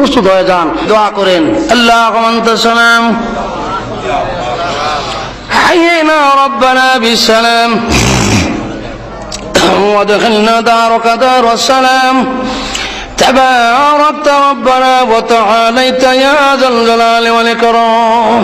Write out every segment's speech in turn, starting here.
প্রস্তুত হয়ে যান দোয়া করেন আল্লাহ সালাম حينا ربنا بالسلام وادخلنا دارك دار السلام تباركت ربنا وتعاليت يا ذا الجلال والإكرام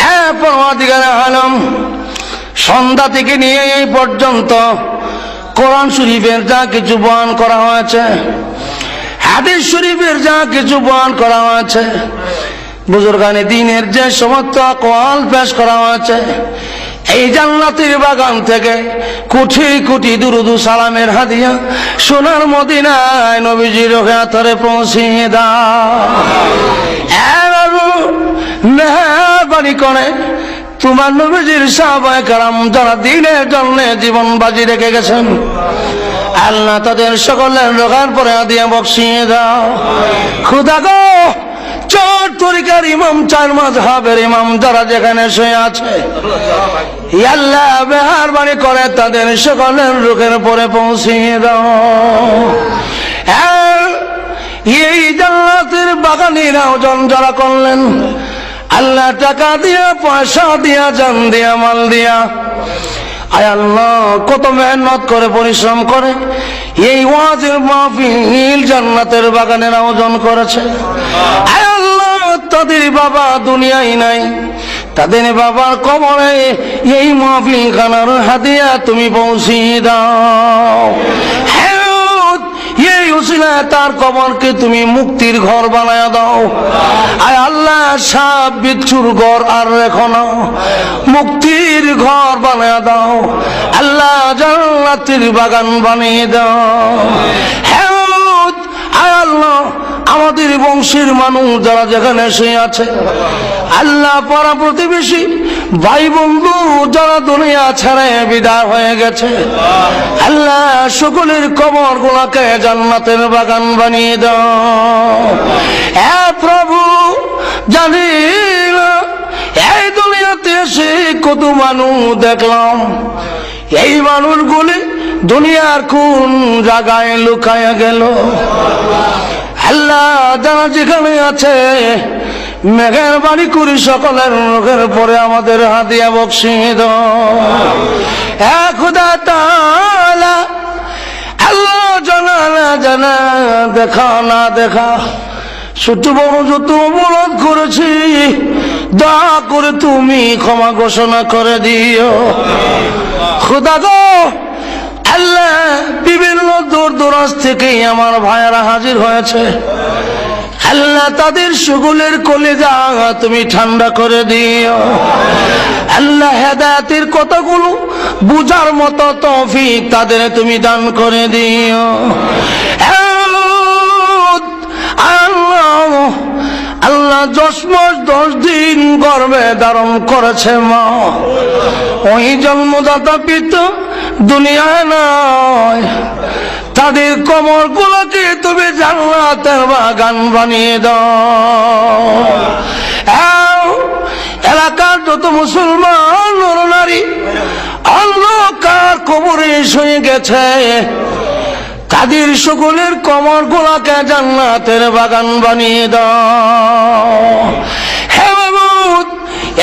হ্যাঁ পরমাধিকার আলম সন্ধ্যা থেকে নিয়ে এই পর্যন্ত কোরআন শরীফের যা কিছু বয়ান করা হয়েছে হাদিস শরীফের যা কিছু বয়ান করা হয়েছে, বুজুর্গানে দিনের যে সমস্ত কোয়াল পেশ করা হয়েছে, এই জান্নাতের বাগান থেকে কোটি কোটি দুরুদু সালামের হাদিয়া সোনার মদিনায় নবীজির হাতরে পৌঁছিয়ে দাও। মেহরবানি করে তোমার নবীজির সাহাবায়ে কারাম যারা দিনের জন্য জীবন বাজি রেখে গেছেন আল্লাহ তাদের সকলের রোগার পরে আদিয়া বক্সিয়ে দাও। খুদা গো চোর তরিকার ইমাম চার মাঝহাবের ইমাম যারা যেখানে শুয়ে আছে আল্লাহ মেহরবানি করে তাদের সকলের রোগের পরে পৌঁছিয়ে দাও। হ্যাঁ, এই জান্নাতের বাগানির আয়োজন যারা করলেন। আল্লাহ টাকা দিয়া পয়সা দিয়া জান দিয়া মাল দিয়া। আয় আল্লাহ, কত মেহনত করে, পরিশ্রম করে। এই ওয়াজের মাহফিল জান্নাতের বাগানের আয়োজন করেছে। আয় আল্লাহ, তাদের বাবা দুনিয়াই নাই। তাদের বাবার কবরে এই মাহফিল খানার হাদিয়া তুমি পৌঁছিয়ে দাও। এই উসিলায় তার কবরকে তুমি মুক্তির ঘর বানায় দাও। আয় আল্লাহ, সাপ, বিচ্ছুর ঘর আর রেখো না। মুক্তির ঘর বানায় দাও। আল্লাহ জান্নাতের বাগান বানিয়ে দাও। হ্যাঁ আয় আল্লাহ, আমাদের বংশের মানুষ যারা যেখানে শুয়ে আছে, আল্লাহ পাড়া প্রতিবেশী ভাই বন্ধু, যারা দুনিয়া ছেড়ে বিদায় হয়ে গেছে, আল্লাহ সকলের কবর গুলাকে জান্নাতের বাগান বানিয়ে দাও। প্রভু জানি এই দুনিয়াতে এসে কত মানুষ দেখলাম। এই মানুষগুলি দুনিয়ার কোন জায়গায় লুকায়া গেল? আল্লাহ, যারা যেখানে আছে মেঘের বাড়ি করি সকলের মুখের পরে আমাদের হাতিয়া বক্সিয়ে দাও। খুদা তালা আল্লাহ জানা না জানা, দেখা না দেখা ছোট বড় যত অপরাধ করেছি, দয়া করে তুমি ক্ষমা ঘোষণা করে দিও। খুদা গো, আল্লাহ বিভিন্ন দূর দূরাজ থেকেই আমার ভাইয়েরা হাজির হয়েছে। আল্লাহ তাদের সুগুলের কলেজা তুমি ঠান্ডা করে দিও। আল্লাহ হেদায়াতের কথাগুলো বুঝার মতো তৌফিক তাদের তুমি দান করে দিও। আল্লাহ আল্লাহ দশ মাস দশ দিন গর্বে ধারণ করেছে মা। ওই জন্মদাতা পিতা দুনিয়ায় নয় তাদের কমর গুলোকে তুমি জান্নাতের বাগান বানিয়ে দাও। এলাকার যত মুসলমান, নর অন্ধকার কবরে শুয়ে গেছে। তাদের সকলের কমর গোলাকে জান্নাতের বাগান বানিয়ে দাও। হে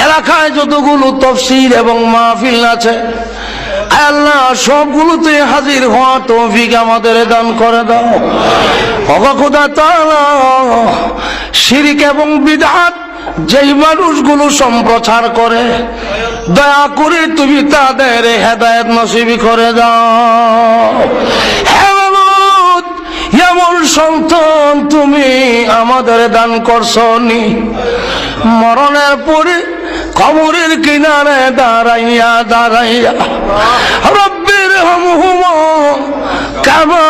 এলাকায় যতগুলো তফসিল এবং মাহফিল আছে আল্লাহ সবগুলোতে হাজির হওয়া তৌফিক আমাদের দান করে দাও। অবাকুদা তালা শিরিক এবং বিধাত যেই মানুষগুলো সম্প্রচার করে, দয়া করে তুমি তাদের হেদায়ত নসিবি করে দাও। এমন সন্তান তুমি আমাদের দান করছনি মরণের পরে কবরের কিনারে দাঁড়াইয়া দাঁড়াইয়া রব্বির হম হুম কামা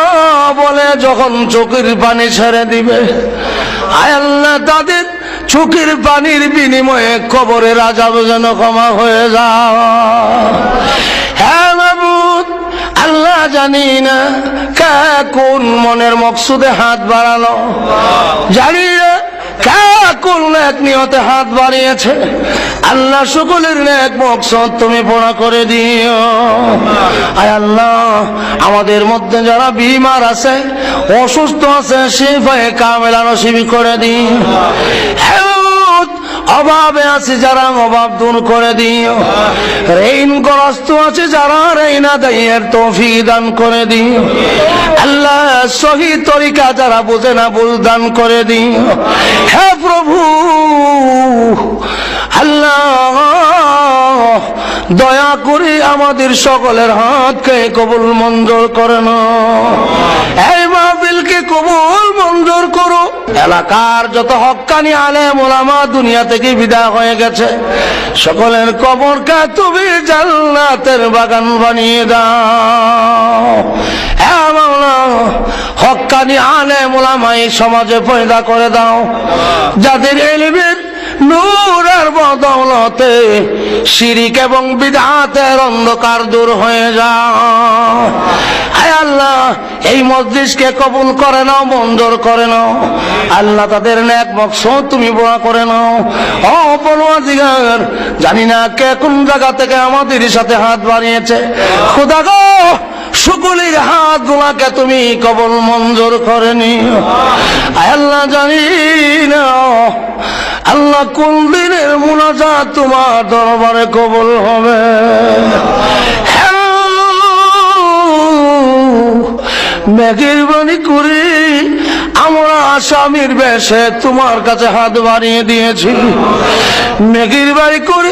বলে যখন চোখের পানি ছেড়ে দিবে। আয় আল্লাহ, তাদের চোখের পানির বিনিময়ে কবরের আজাব যেন ক্ষমা হয়ে যাও হ্যাঁ মাবুদ, আল্লাহ জানি না কে কোন মনের মকসুদে হাত বাড়ালো। জানি না কাকুল এক নিয়তে হাত বাড়িয়েছে। আল্লাহ সকলের এক মকসদ তুমি পড়া করে দিও। আয় আল্লাহ, আমাদের মধ্যে যারা বিমার আছে, অসুস্থ আছে, সে ভয়ে কামেলা নসিবি করে দিই অভাবে আছে যারা অভাব দূর করে দিও। ঋণগ্রস্ত আছে যারা ঋণা দাইয়ের তৌফিক দান করে দিও। আল্লাহ সহি তরিকা যারা বোঝে না ভুল দান করে দিও। হে প্রভু, আল্লাহ, দয়া করে আমাদের সকলের হাতকে কবুল মঞ্জুর করে না এই মাহফিলকে কবুল মঞ্জুর করো। এলাকার যত হকানি আলে মোলামা দুনিয়া থেকে বিদায় হয়ে গেছে। সকলের কবর কবরকে তুমি জান্নাতের বাগান বানিয়ে দাও। হ্যাঁ হক্কানি আলে মোলামা এই সমাজে পয়দা করে দাও। যাদের এলিমের নূরের বদৌলতে শিরিক এবং বিধাতের অন্ধকার দূর হয়ে যায় আল্লাহ, এই মসজিদকে কবুল করে নাও, মঞ্জুর করে নাও। আল্লাহ তাদের ন্যাক মকসদ তুমি বড় করে নাও। ও পরমাধিকার জানি না কে কোন জায়গা থেকে আমাদের সাথে হাত বাড়িয়েছে। খোদা গো সকলের হাত গুলাকে তুমি কবল মঞ্জুর করে নিও আয় আল্লাহ জানি না। আল্লাহ কোন দিনের মুনাজাত তোমার দরবারে কবল হবে? মেঘের বাণী করে, আমরা আসামির বেশে তোমার কাছে হাত বাড়িয়ে দিয়েছি। মেঘের বাড়ি করে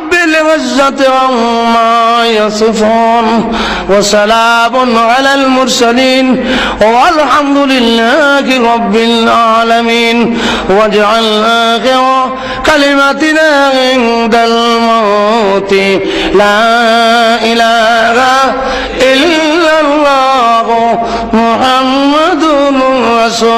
العزة عما يصفون وسلام على المرسلين والحمد لله رب العالمين واجعل آخر كلمتنا عند الموت لا إله إلا الله محمد رسول